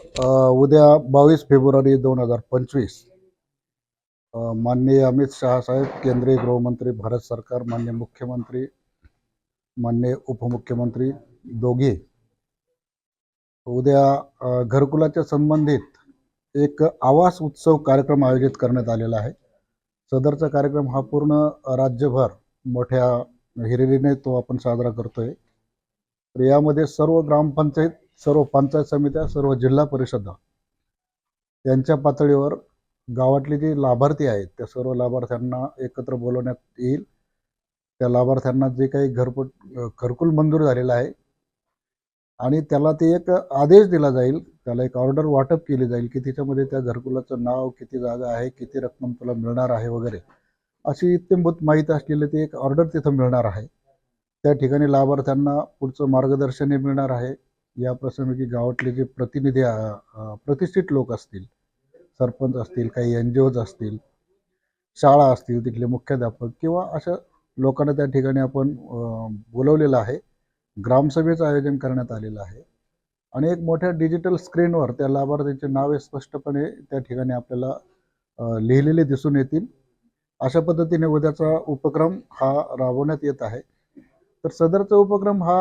उद्या बावीस फेब्रुवारी दोन हजार पंचवीस. माननीय अमित शहा साहेब केंद्रीय गृहमंत्री भारत सरकार मान्य मुख्यमंत्री मान्य उपमुख्यमंत्री दोघे. उद्या घरकुलाच्या संबंधित एक आवास उत्सव कार्यक्रम आयोजित करण्यात आलेला आहे. सदरचा कार्यक्रम हा पूर्ण राज्यभर मोठ्या हिरिरीने तो आपण साजरा करतोय. तर यामध्ये सर्व ग्रामपंचायत सर्व पंचायत समित्या सर्व जिल्हा परिषदा यांच्या पातळीवर गावातले जे लाभार्थी आहेत त्या सर्व लाभार्थ्यांना एकत्र बोलवण्यात येईल. त्या लाभार्थ्यांना जे काही घरपट घरकुल मंजूर झालेलं आहे आणि त्याला ते एक आदेश दिला जाईल त्याला एक ऑर्डर वाटप केली जाईल की त्याच्यामध्ये त्या घरकुलाचं नाव किती जागा आहे किती रक्कम तुला मिळणार आहे वगैरे अशी इत्यंभूत माहिती असलेली ती एक ऑर्डर तिथं मिळणार आहे. त्या ठिकाणी लाभार्थ्यांना पुढचं मार्गदर्शनही मिळणार आहे. या प्रसंगी गावातले जे प्रतिनिधी प्रतिष्ठित लोक असतील सरपंच असतील काही एन जी ओज असतील शाळा असतील तिथले मुख्याध्यापक किंवा अशा लोकांना त्या ठिकाणी आपण बोलवलेलं आहे ग्रामसभेचं आयोजन करण्यात आलेलं आहे. आणि एक मोठ्या डिजिटल स्क्रीनवर त्या लाभार्थ्यांचे नावे स्पष्टपणे त्या ठिकाणी आपल्याला लिहिलेले दिसून येतील. अशा पद्धतीने उद्याचा उपक्रम हा राबवण्यात येत आहे. तर सदरचा उपक्रम हा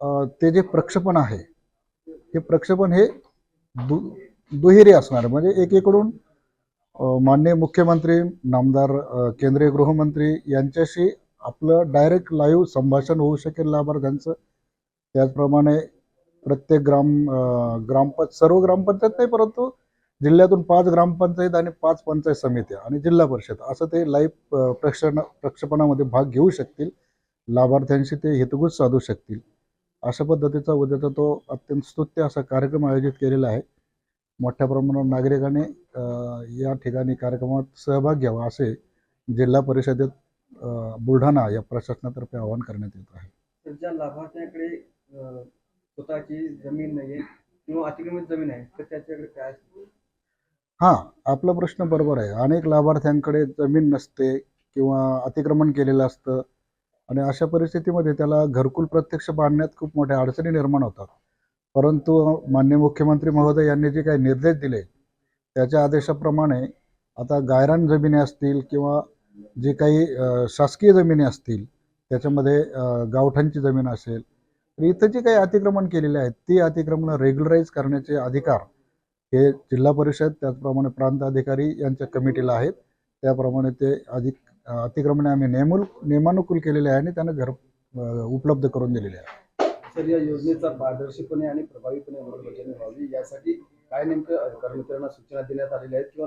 ते जे प्रक्षेपण आहे हे प्रक्षेपण हे दु दुहेरी असणार. म्हणजे एकीकडून मान्य माननीय मुख्यमंत्री नामदार केंद्रीय गृहमंत्री यांच्याशी आपलं डायरेक्ट लाईव्ह संभाषण होऊ शकेल लाभार्थ्यांचं त्याचप्रमाणे प्रत्येक ग्राम ग्रामपंच सर्व ग्रामपंचायत नाही परंतु जिल्ह्यातून पाच ग्रामपंचायत आणि पाच पंचायत समित्या आणि जिल्हा परिषद असं ते लाईव्ह प्रक्षण प्रक्षेपणामध्ये भाग घेऊ शकतील. लाभार्थ्यांशी ते हितगुज साधू शकतील. अशा पद्धतीचा उद्याचा तो अत्यंत स्तुत्य असा कार्यक्रम आयोजित केलेला आहे. मोठ्या प्रमाणावर नागरिकांनी या ठिकाणी कार्यक्रमात सहभाग घ्यावा असे जिल्हा परिषदेत बुलढाणा या प्रशासनातर्फे आवाहन करण्यात येत आहे. ज्या लाभार्थ्याकडे स्वतःची जमीन नाही किंवा अतिक्रमित जमीन आहे तर त्याच्याकडे काय? हां आपला प्रश्न बरोबर आहे. अनेक लाभार्थ्यांकडे जमीन नसते किंवा अतिक्रमण केलेलं असतं. आणि अशा परिस्थितीमध्ये त्याला घरकुल प्रत्यक्ष बांधण्यात खूप मोठ्या अडचणी निर्माण होतात. परंतु मान्य मुख्यमंत्री महोदय यांनी जे काही निर्देश दिले त्याच्या आदेशाप्रमाणे आता गायरान जमिनी असतील किंवा जे काही शासकीय जमिनी असतील त्याच्यामध्ये गावठांची जमीन असेल तर इथं जे काही अतिक्रमण केलेले आहेत ती अतिक्रमणं रेग्युलराईज करण्याचे अधिकार हे जिल्हा परिषद त्याचप्रमाणे प्रांत अधिकारी यांच्या कमिटीला आहेत. त्याप्रमाणे ते अधिक अतिक्रमणे आम्ही नेमुल नियमानुकूल केलेले आहे आणि त्यांना घर उपलब्ध करून दिलेले आहे. सर या योजनेचा पारदर्शीपणे आणि प्रभावीपणे अंमलबजावणी व्हावी यासाठी काय नेमकं कर्मचाऱ्यांना सूचना देण्यात आलेल्या आहेत किंवा